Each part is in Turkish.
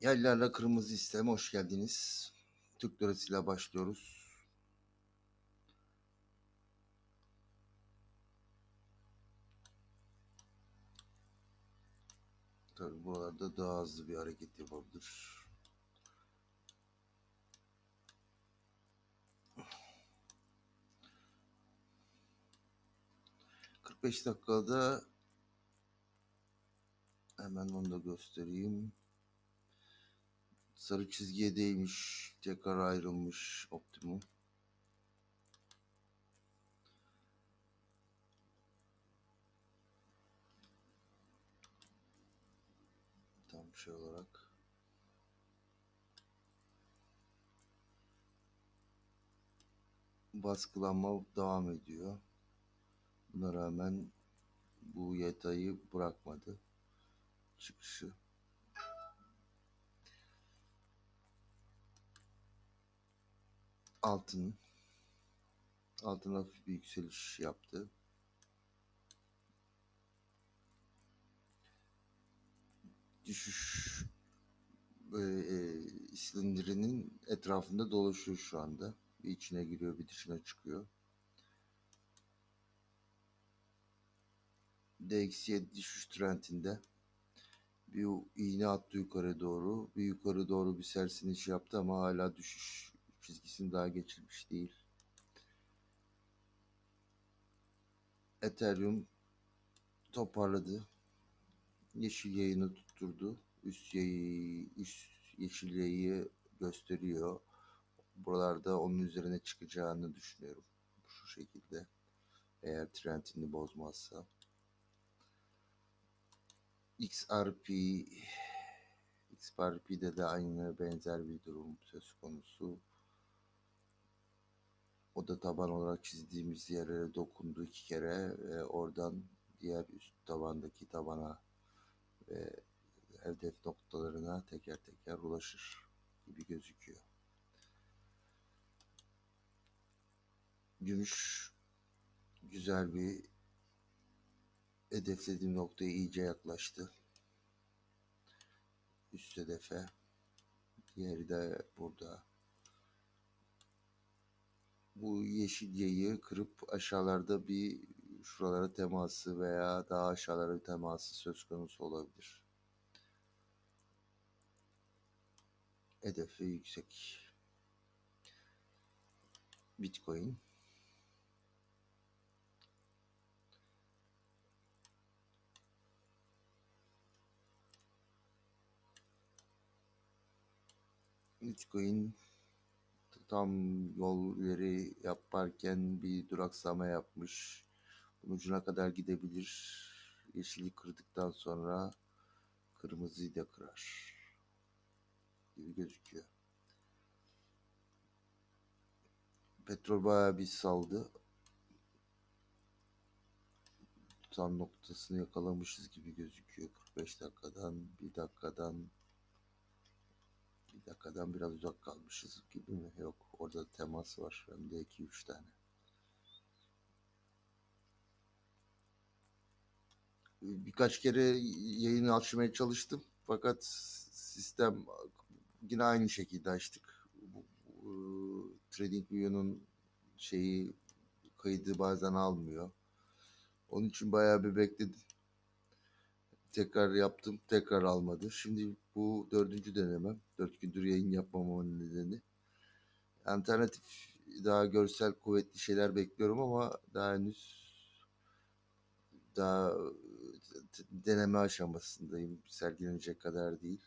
Yaylarla Kırmızı İslam'a hoş geldiniz. Türk Lirası'yla başlıyoruz. Tabi buralarda daha hızlı bir hareket yapabilir. ...45 dakikada... ...hemen onu da göstereyim. Sarı çizgiye değmiş. Tekrar ayrılmış Optimum. Tam şey olarak. Baskılanma devam ediyor. Buna rağmen bu yatayı bırakmadı. Çıkışı. Altın altın hafif bir yükseliş yaptı. Düşüş e, e, silindirinin etrafında dolaşıyor şu anda. Bir içine giriyor, bir dışına çıkıyor. DXY düşüş trendinde bir iğne attı yukarı doğru. Bir yukarı doğru bir sersiniş yaptı ama hala düşüş çizgisini daha geçirmiş değil. Ethereum toparladı. Yeşil yayını tutturdu. Üst yayı, üst yeşil yayı gösteriyor. Buralarda onun üzerine çıkacağını düşünüyorum. Şu şekilde. Eğer trendini bozmazsa. XRP XRP'de de aynı benzer bir durum söz konusu. O da taban olarak çizdiğimiz yerlere dokundu iki kere ve oradan diğer üst tabandaki tabana ve hedef noktalarına teker teker ulaşır gibi gözüküyor. Gümüş güzel bir hedeflediğim noktaya iyice yaklaştı. Üst hedefe. Diğeri de burada bu yeşil yayı kırıp aşağılarda bir şuralara teması veya daha aşağılara bir teması söz konusu olabilir. Hedefi yüksek. Bitcoin. Bitcoin tam yol ileri yaparken bir duraksama yapmış. Bunun ucuna kadar gidebilir. Yeşili kırdıktan sonra kırmızıyı da kırar gibi gözüküyor. Petrol bayağı bir saldı. Tam noktasını yakalamışız gibi gözüküyor. 45 dakikadan, bir dakikadan bir dakikadan biraz uzak kalmışız gibi mi? Yok. Orada temas var. Hem de 2-3 tane. Birkaç kere yayını açmaya çalıştım. Fakat sistem yine aynı şekilde açtık. Bu, bu, TradingView'nun şeyi kaydı bazen almıyor. Onun için bayağı bir bekledim. Tekrar yaptım, tekrar almadı. Şimdi bu dördüncü denemem. Dört gündür yayın yapmamamın nedeni. Alternatif daha görsel kuvvetli şeyler bekliyorum ama daha henüz daha deneme aşamasındayım. Sergilenecek kadar değil.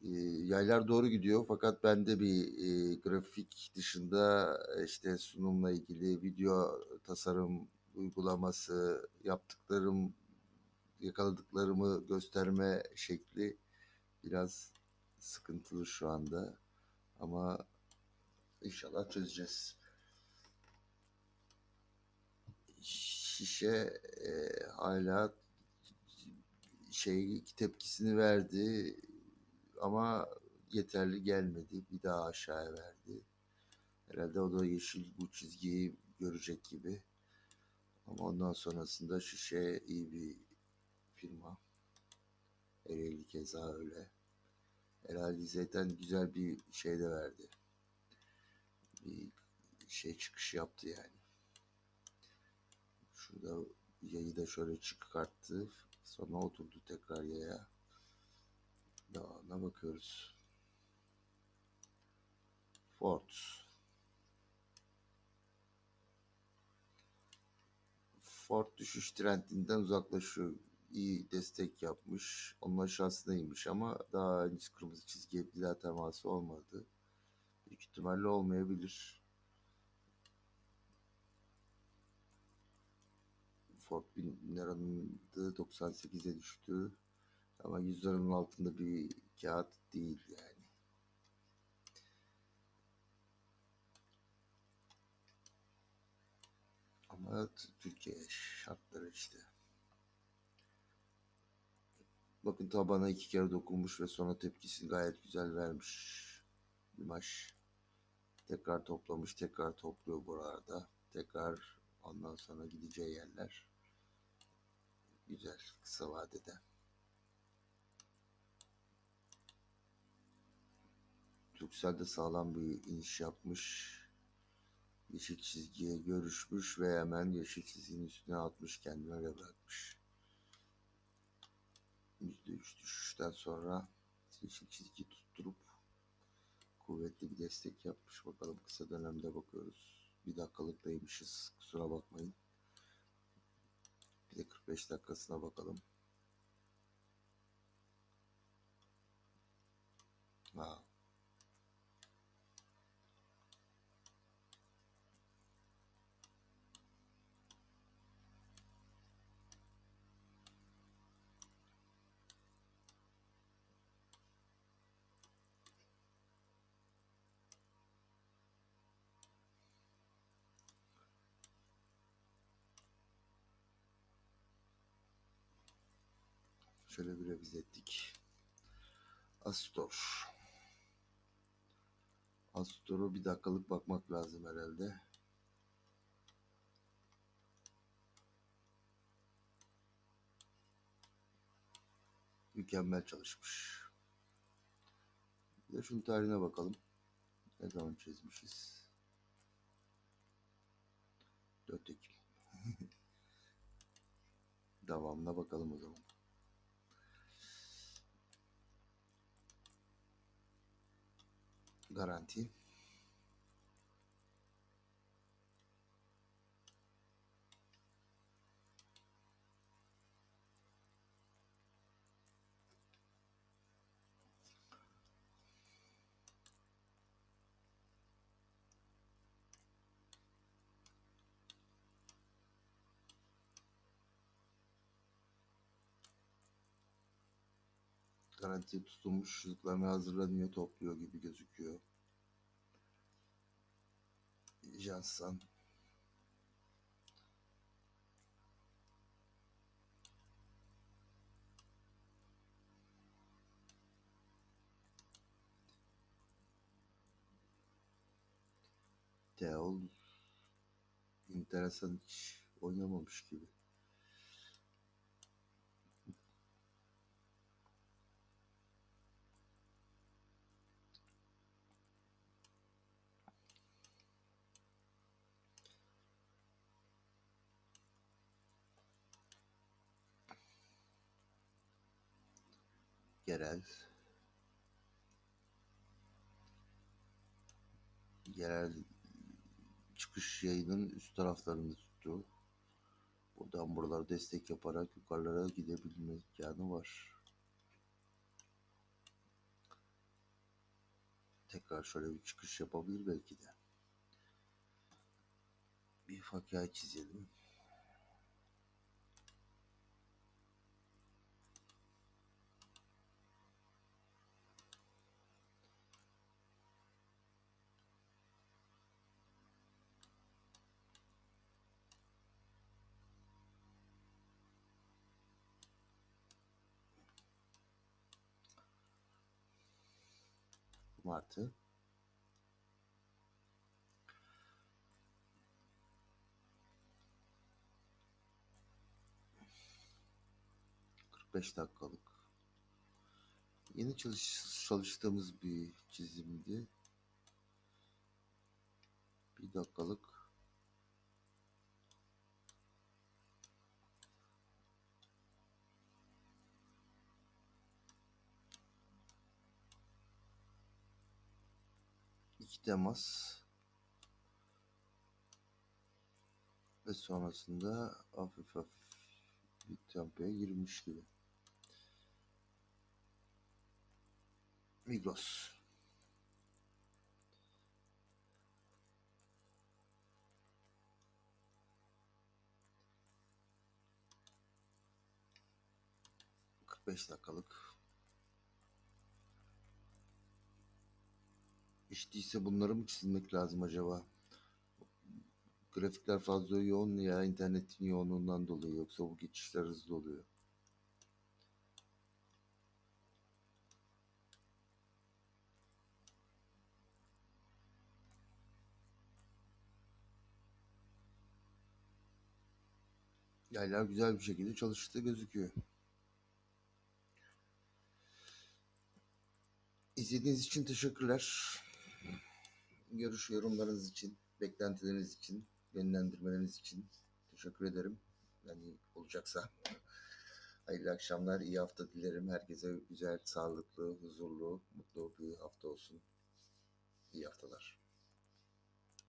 E, yaylar doğru gidiyor fakat bende bir e, grafik dışında işte sunumla ilgili video tasarım uygulaması yaptıklarım yakaladıklarımı gösterme şekli biraz sıkıntılı şu anda. Ama inşallah çözeceğiz. Şişe e, hala şey tepkisini verdi ama yeterli gelmedi. Bir daha aşağıya verdi. Herhalde o da yeşil bu çizgiyi görecek gibi. Ama ondan sonrasında şişe iyi bir firma. Ereğli keza öyle. Herhalde zaten güzel bir şey de verdi. Bir şey çıkışı yaptı yani. Şurada yayı da şöyle çıkarttı. Sonra oturdu tekrar yaya. Devamına bakıyoruz. Ford. Ford düşüş trendinden uzaklaşıyor. İyi destek yapmış. Onun aşağısındaymış ama daha henüz kırmızı çizgiye bir daha teması olmadı. Büyük ihtimalle olmayabilir. Ford 1000 liranın da 98'e düştü. Ama 100 liranın altında bir kağıt değil yani. Ama Türkiye şartları işte. Bakın tabana iki kere dokunmuş ve sonra tepkisini gayet güzel vermiş. İmaj. Tekrar toplamış, tekrar topluyor buralarda. Tekrar ondan sonra gideceği yerler. Güzel kısa vadede. Türksel de sağlam bir iniş yapmış. Yeşil çizgiye görüşmüş ve hemen yeşil çizginin üstüne atmış kendini öyle bırakmış. %3 düşüşten sonra yeşil çizgi tutturup kuvvetli bir destek yapmış. Bakalım kısa dönemde bakıyoruz. Bir dakikalıktaymışız. Kusura bakmayın. Bir de 45 dakikasına bakalım. Ha, şöyle bir revize ettik. Astor. Astor'u bir dakikalık bakmak lazım herhalde. Mükemmel çalışmış. Bir de şunun tarihine bakalım. Ne zaman çizmişiz? 4 Ekim. Devamına bakalım o zaman. Garanti. Garanti tutulmuş çocuklarına hazırlanıyor, topluyor gibi gözüküyor. Jansan. Teol enteresan hiç oynamamış gibi. Yerel. Yerel çıkış yayının üst taraflarında tuttu. Buradan buralara destek yaparak yukarılara gidebilme imkanı var. Tekrar şöyle bir çıkış yapabilir belki de. Bir fakir çizelim. Martı. Beş dakikalık Yeni çalış çalıştığımız bir çizimdi. Bir dakikalık. İki temas. Ve sonrasında hafif hafif bir tempoya girmiş gibi. Migros. Beş dakikalık. İş değilse bunları mı çizmek lazım acaba? Grafikler fazla yoğun ya internetin yoğunluğundan dolayı yoksa bu geçişler hızlı oluyor. Yaylar güzel bir şekilde çalıştığı gözüküyor. İzlediğiniz için teşekkürler. Görüş yorumlarınız için, beklentileriniz için, yönlendirmeleriniz için teşekkür ederim. Yani olacaksa. Hayırlı akşamlar, iyi hafta dilerim. Herkese güzel, sağlıklı, huzurlu, mutlu bir hafta olsun. İyi haftalar.